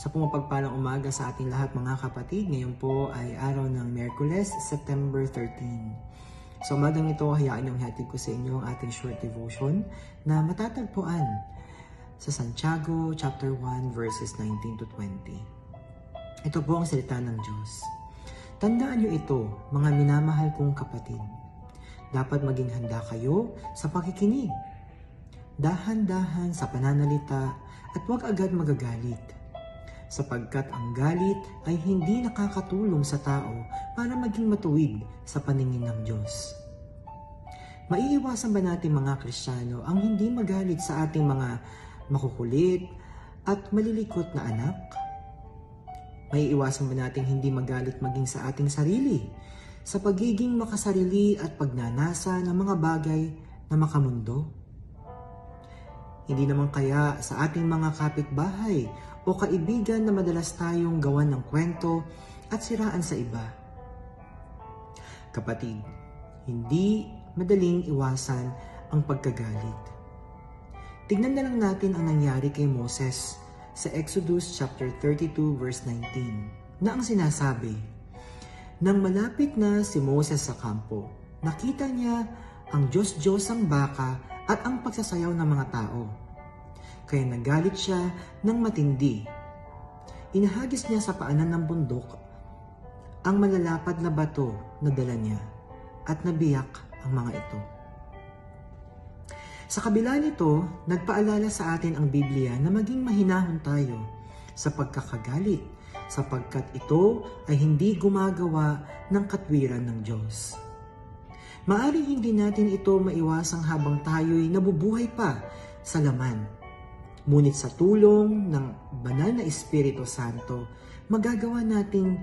Sa pumapagpalang umaga sa ating lahat mga kapatid, ngayon po ay araw ng Merkules, September 13. Sa umagang ito, hayaan niyong hatid ko sa inyo ang ating short devotion na matatagpuan sa Santiago chapter 1 verses 19 to 20. Ito po ang salita ng Diyos. Tandaan niyo ito, mga minamahal kong kapatid. Dapat maging handa kayo sa pakikinig. Dahan-dahan sa pananalita at huwag agad magagalit. Sapagkat ang galit ay hindi nakakatulong sa tao para maging matuwid sa paningin ng Diyos. Maiiwasan ba natin mga Kristiyano ang hindi magalit sa ating mga makukulit at malilikot na anak? Maiiwasan ba natin hindi magalit maging sa ating sarili sa pagiging makasarili at pagnanasa ng mga bagay na makamundo? Hindi naman kaya sa ating mga kapitbahay o kaibigan na madalas tayong gawan ng kwento at siraan sa iba. Kapatid, hindi madaling iwasan ang pagkagalit. Tignan na lang natin ang nangyari kay Moses sa Exodus chapter 32 verse 19 na ang sinasabi, Nang malapit na si Moses sa kampo, nakita niya ang Diyos-Diyos ang baka at ang pagsasayaw ng mga tao. Kaya nagalit siya ng matindi. Inahagis niya sa paanan ng bundok ang malalapad na bato na dala niya at nabiyak ang mga ito. Sa kabila nito, nagpaalala sa atin ang Biblia na maging mahinahon tayo sa pagkakagalit sapagkat ito ay hindi gumagawa ng katwiran ng Diyos. Maaring hindi natin ito maiwasang habang tayo'y nabubuhay pa sa laman. Ngunit sa tulong ng banal na Espiritu Santo, magagawa nating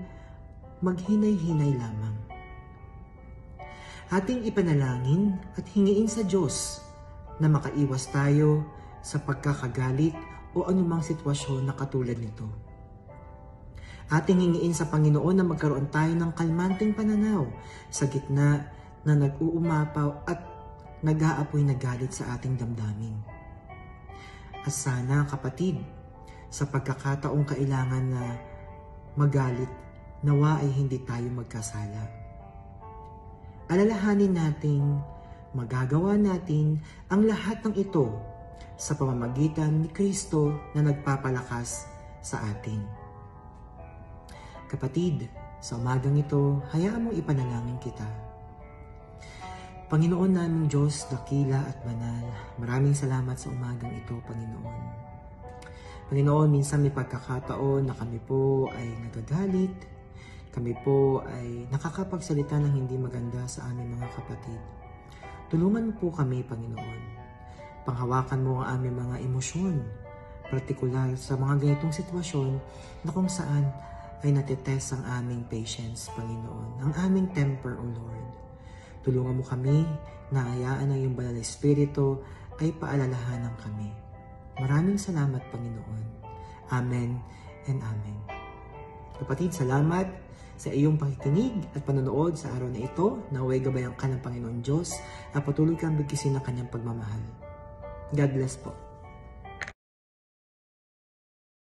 maghinay-hinay lamang. Ating ipanalangin at hingiin sa Diyos na makaiwas tayo sa pagkakagalit o anumang sitwasyon na katulad nito. Ating hingiin sa Panginoon na magkaroon tayo ng kalmanteng pananaw sa gitna na nag-uumapaw at nag-aapoy na galit sa ating damdamin. Sana kapatid, sa pagkakataong kailangan na magalit, nawa ay hindi tayo magkasala. Alalahanin nating magagawa natin ang lahat ng ito sa pamamagitan ni Kristo na nagpapalakas sa atin. Kapatid, sa umagang ito, hayaan mo ipanalangin kita. Panginoon naming Diyos, dakila at banal, maraming salamat sa umagang ito, Panginoon. Panginoon, minsan may pagkakataon na kami po ay nagagalit, kami po ay nakakapagsalita ng hindi maganda sa aming mga kapatid. Tulungan mo po kami, Panginoon. Panghawakan mo ang aming mga emosyon, partikular sa mga ganitong sitwasyon na kung saan ay natitest ang aming patience, Panginoon, ang aming temper, O Lord. Tulungan mo kami na hayaan ng iyong banal na Espiritu ay paalalahanan kami. Maraming salamat, Panginoon. Amen and Amen. Kapatid, salamat sa iyong pakikinig at panonood sa araw na ito. Naway gabayan ka ng Panginoon Diyos at patuloy kang bigkisin ng kanyang pagmamahal. God bless po.